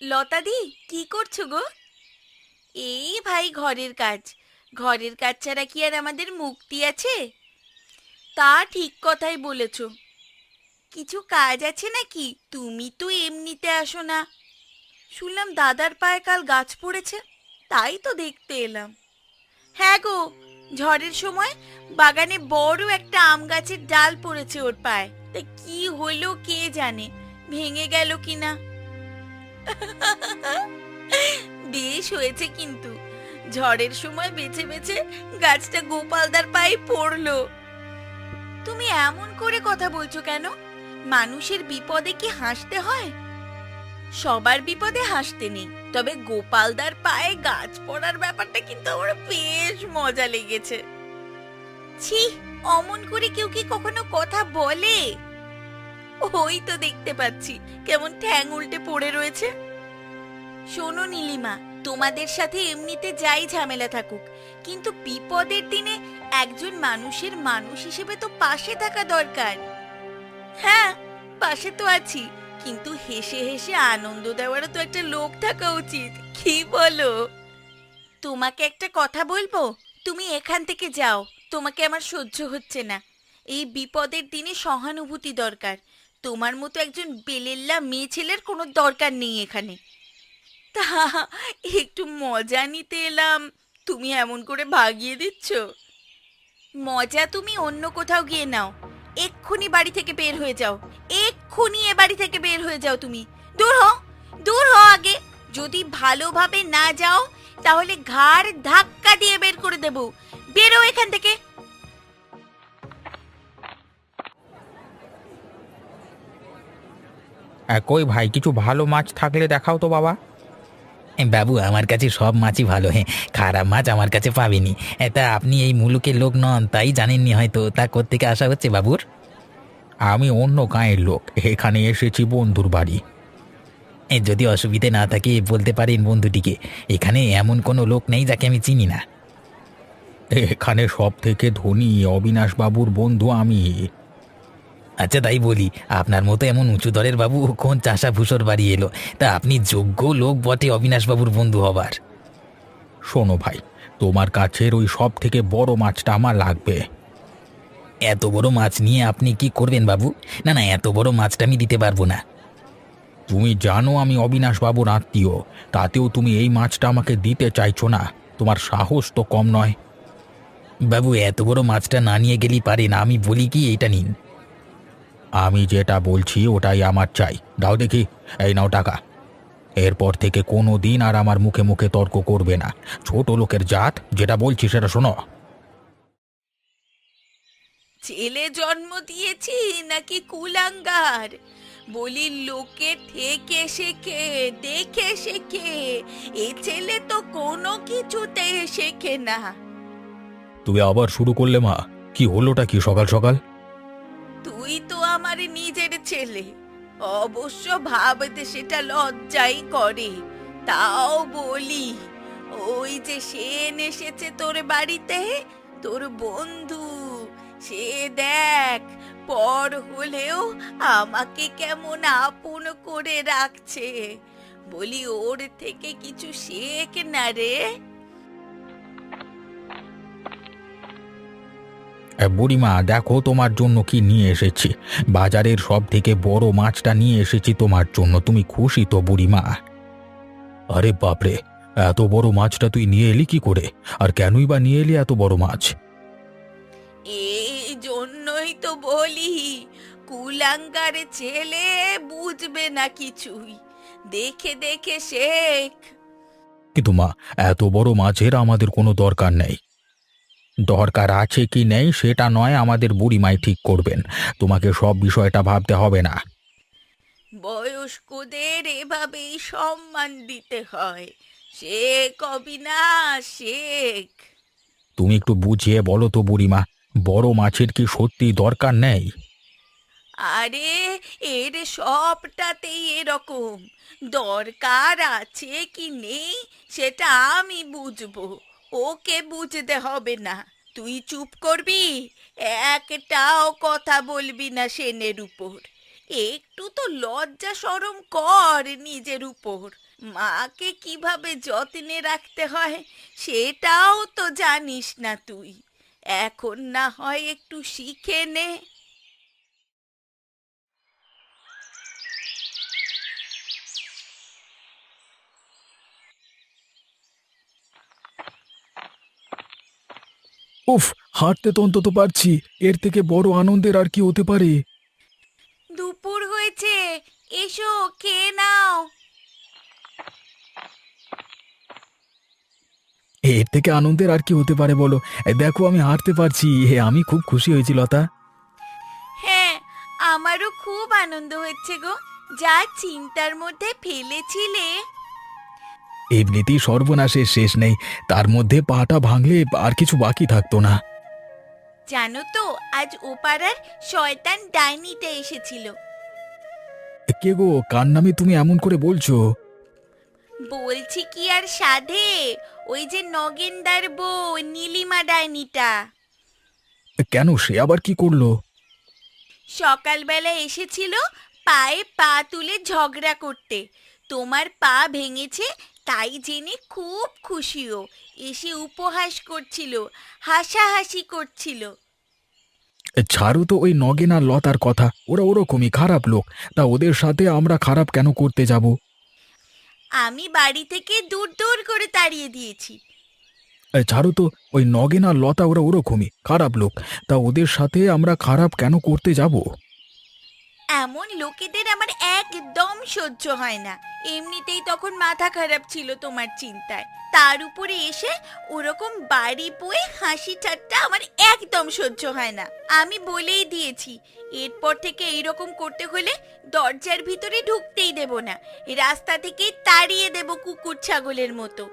লতাদি কি করছ গো? এই ভাই, ঘরের কাজ। ঘরের কাজ ছাড়া কি আর আমাদের মুক্তি আছে? তা ঠিক কথাই বলেছ। কিছু কাজ আছে নাকি? তুমি তো এমনিতে আসো না। শুনলাম দাদার পায়ে কাল গাছ পড়েছে, তাই তো দেখতে এলাম। হ্যাঁ গো, ঝড়ের সময় বাগানে বড় একটা আম গাছের ডাল পড়েছে ওর পায়ে। তা কি হলো কে জানে? ভেঙে গেল কিনা? বেশ হয়েছে কিন্তু। ঝড়ের সময় বেছে বেছে গাছটা গোপালদার পায়ে পড়ল। তুমি এমন করে কথা বলছো কেন? মানুষের বিপদে কি হাসতে হয়? সবার বিপদে হাসতে নেই, তবে গোপালদার পায়ে গাছ পড়ার ব্যাপারটা কিন্তু আমার বেশ মজা লেগেছে। ছি, অমন করে কেউ কি কখনো কথা বলে? ওই তো দেখতে পাচ্ছি। কেমন ঠ্যাং উল্টে পড়ে রয়েছে। শোনো নীলিমা, তোমাদের সাথে এমনিতে যাই ঝামেলা থাকুক। কিন্তু বিপদের দিনে একজন মানুষের মানুষ হিসেবে তো পাশে থাকা দরকার। হ্যাঁ পাশে তো আছি, কিন্তু হেসে হেসে আনন্দ দেওয়ারও তো একটা লোক থাকা উচিত। কি বলো? তোমাকে একটা কথা বলব? তুমি এখান থেকে যাও, তোমাকে আমার সহ্য হচ্ছে না। এই বিপদের দিনে সহানুভূতি দরকার। তোমার মতো একজন বেলেল্লা মেয়ে ছেলের কোনো দরকার নেই এখানে। তা, একটু মজা নিতে এলাম। তুমি এমন করে ভাগিয়ে দিচ্ছ। মজা তুমি অন্য কোথাও গিয়ে নাও। এক্ষুনি বাড়ি থেকে বের হয়ে যাও। এক্ষুনি এ বাড়ি থেকে বের হয়ে যাও তুমি। দূর হও দূর হও আগে। যদি ভালোভাবে না যাও, তাহলে ঘাড় ধাক্কা দিয়ে বের করে দেব। বেরো এখান থেকে। কই ভাই, কিছু ভালো মাছ থাকলে দেখাও তো বাবা। বাবু, আমার কাছে সব মাছই ভালো হ্যাঁ খারাপ মাছ আমার কাছে পাবেনি। তা আপনি এই মুলুকের লোক নন, তাই জানেননি হয়তো, তা কোত্থেকে আসা হচ্ছে বাবুর? আমি অন্য গাঁয়ের লোক, এখানে এসেছি বন্ধুর বাড়ি। যদি অসুবিধে না থাকে, বলতে পারেন বন্ধুটিকে, এখানে এমন কোনো লোক নেই যাকে আমি চিনি না। এখানে সব থেকে ধনী অবিনাশ বাবুর বন্ধু আমি। আচ্ছা তাই বলি। আপনার মতো এমন উঁচু দরের বাবু কোন চাষা ভূষর বাড়ি এলো? তা আপনি যোগ্য লোক বটে অবিনাশবাবুর বন্ধু হবার। শোনো ভাই তোমার কাছের ওই সব থেকে বড় মাছটা আমার লাগবে। এত বড় মাছ নিয়ে আপনি কি করবেন বাবু? না না এত বড় মাছটা আমি দিতে পারব না। তুমি জানো আমি অবিনাশবাবুর আত্মীয় তাতেও তুমি এই মাছটা আমাকে দিতে চাইছো না। তোমার সাহস তো কম নয়। বাবু এত বড় মাছটা না নিয়ে গেলেই পারে না আমি বলি কি এইটা নিন। আমি যেটা বলছি ওটাই আমার চাই। দাও দেখি। এই নাও টাকা। এরপর থেকে কোনো দিন আর আমার মুখে মুখে তর্ক করবে না। ছোট লোকের জাত যেটা বলছি সেটা শোনো। ছেলে জন্ম দিয়েছি নাকি কুলাঙ্গার? বলি লোকে থেকে শেখে দেখে শেখে। এ ছেলে তো কোনো কিছুতে শেখে না। তুমি আবার শুরু করলে মা। কি হলোটা কি সকাল সকাল? তুই তো ছেলে। অবশ্য ভাবতে সেটা লজ্জাই করে। তাও বলি, ওই যে সেন এসেছে তোর বাড়িতে, তোর বন্ধু, সে দেখ, পর হলেও আমাকে কেমন আপন করে রাখছে। বলি, ওর থেকে কিছু শেখ না রে। বুড়িমা দেখো তোমার জন্য কি নিয়ে এসেছি। বাজারের সব থেকে বড় মাছটা নিয়ে এসেছি তোমার জন্য। তুমি খুশি তো বুড়িমা? আরে বাপরে এত বড় মাছটা তুই নিয়ে এলি কি করে? আর কেনই বা নিয়ে এলি এত বড় মাছ? এই জন্যই তো বলি কুলাঙ্গারে ছেলে বুঝবে না কিছুই। দেখে দেখে শেখ। কিন্তু মা এত বড় মাছের আমাদের কোনো দরকার নেই। দরকার আছে কি নেই সেটা নয় আমাদের বুড়িমাই ঠিক করবেন। তোমাকে সব বিষয়টা ভাবতে হবে না। বয়স্কদের এভাবেই সম্মান দিতে হয়। শেখ অবিনাশ শেখ তুমি একটু বুঝিয়ে বলো তো বুড়িমা বড় মাছের কি সত্যি দরকার নেই? আরে এর সবটাতেই এরকম। দরকার আছে কি নেই সেটা আমি বুঝব। ওকে বুঝতে হবে না। তুই চুপ করবি, একটাও কথা বলবি না সেনের উপর। একটু তো লজ্জা সরম কর নিজের উপর। মাকে কীভাবে যত্নে রাখতে হয় সেটাও তো জানিস না তুই। এখন না হয় একটু শিখে নে। উফ হাঁটতে তো অন্তত পারছি। এর থেকে বড় আনন্দের আর কি হতে পারে? দুপুর হয়েছে এসো খেয়ে নাও। এর থেকে আনন্দের আর কি হতে পারে বলো? দেখো আমি হাঁটতে পারছি। হে আমি খুব খুশি হয়েছি লতা। হ্যাঁ আমারও খুব আনন্দ হচ্ছে গো। যা চিন্তার মধ্যে ফেলেছিলে। এমনিতেই সর্বনাশের শেষ নেই। তার মধ্যে পাটা ভাঙলে আর কিছু বাকি থাকতো না। জানো তো আজ ওপাড়ার শয়তান ডাইনিতে এসেছিল। কে গো কার নামে তুমি এমন করে বলছো? বলছি কি আর সাধে? ওই যে নগেনদার বউ নীলিমা ডাইনিটা। কেন সে আবার কি করল? সকালবেলা এসেছিল পায়ে পা তুলে ঝগড়া করতে। তোমার পা ভেঙেছে তাই জেনে খুব খুশিও। এসে উপহাস করছিল হাসাহাসি করছিল। ছাড়ো তো ওই নগেন আর লতার কথা। ওরা ওরকমই খারাপ লোক। তা ওদের সাথে আমরা খারাপ কেন করতে যাব? আমি বাড়ি থেকে দূর দূর করে তাড়িয়ে দিয়েছি। ছাড়ো তো ওই নগেন আর লতা ওরা ওরকমই খারাপ লোক। তা ওদের সাথে আমরা খারাপ কেন করতে যাব? এমন লোকেদের আমার একদম সহ্য হয় না। এমনিতেই তখন মাথা খারাপ ছিল তোমার চিন্তায়। তার উপরে এসে ওরকম বাড়ি বয়ে হাসি ঠাট্টা আমার একদম সহ্য হয় না। আমি বলেই দিয়েছি, এরপর থেকে এইরকম করতে হলে দরজার ভিতরে ঢুকতেই দেব না। রাস্তা থেকে তাড়িয়ে দেব কুকুর ছাগলের মতো।